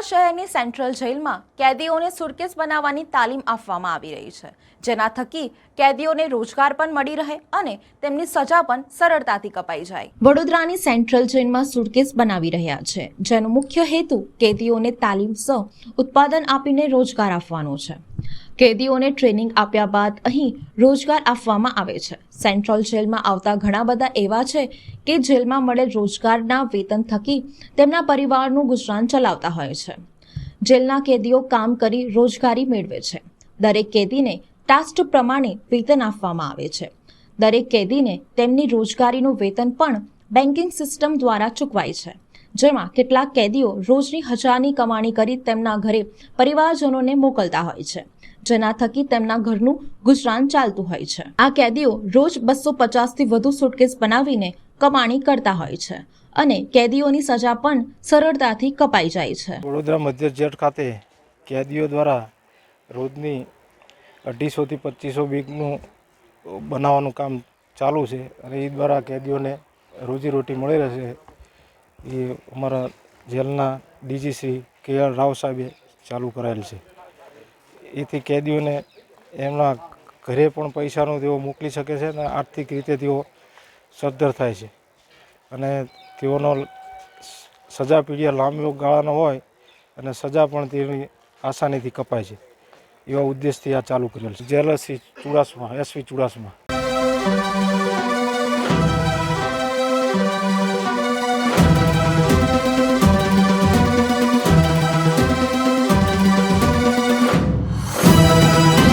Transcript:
શહેરની સેન્ટ્રલ જેલમાં કેદીઓને સુરકેસ બનાવવાની તાલીમ આપવામાં આવી રહી છે, જેના થકી કેદીઓને રોજગાર પણ મળી રહે અને તેમની સજા પણ સરળતાથી કપાઈ જાય. વડોદરાની સેન્ટ્રલ જેલમાં સુરકેસ બનાવી રહ્યા છે, જેનો મુખ્ય હેતુ કેદીઓને તાલીમ સહ ઉત્પાદન આપીને રોજગાર આપવાનો છે. કેદીઓને ટ્રેનિંગ આપ્યા બાદ અહીં રોજગાર આપવામાં આવે છે. સેન્ટ્રલ જેલમાં આવતા ઘણા બધા એવા છે કે જેલમાં મળેલ રોજગારના વેતન થકી તેમના પરિવારનું ગુજરાન ચલાવતા હોય છે. જેલના કેદીઓ કામ કરી રોજગારી મેળવે છે. દરેક કેદીને ટાસ્ક પ્રમાણે વેતન આપવામાં આવે છે. દરેક કેદીને તેમની રોજગારીનું વેતન પણ બેન્કિંગ સિસ્ટમ દ્વારા ચૂકવાય છે. જેમાં કેટલાક કેદીઓ રોજની હજારની કમાણી કરી તેમના ઘરે પરિવારજનોને મોકલતા હોય છે, જેના થકી તેમના ઘરનું ગુજરાન ચાલતું હોય છે. આ કેદીઓ રોજ બસો પચાસથી વધુ સુટકેસ બનાવીને કમાણી કરતા હોય છે અને કેદીઓની સજા પણ સરળતાથી કપાઈ જાય છે. વડોદરા મધ્ય જેટ ખાતે કેદીઓ દ્વારા રોજની અઢીસોથી પચીસો બીકનું બનાવવાનું કામ ચાલુ છે અને એ દ્વારા કેદીઓને રોજીરોટી મળી રહેશે. એ અમારા જેલના ડીજી શ્રી કે આર રાવ સાહેબે ચાલુ કરાયેલ છે. એથી કેદીઓને એમના ઘરે પણ પૈસાનો તેઓ મોકલી શકે છે અને આર્થિક રીતે તેઓ સદ્ધર થાય છે. અને તેઓનો સજા પીડિયા લાંબો ગાળાનો હોય અને સજા પણ તેની આસાનીથી કપાય છે. એવા ઉદ્દેશથી આ ચાલુ કરેલ છે. જેલસી ચુડાસમા એસવી ચુડાસમા.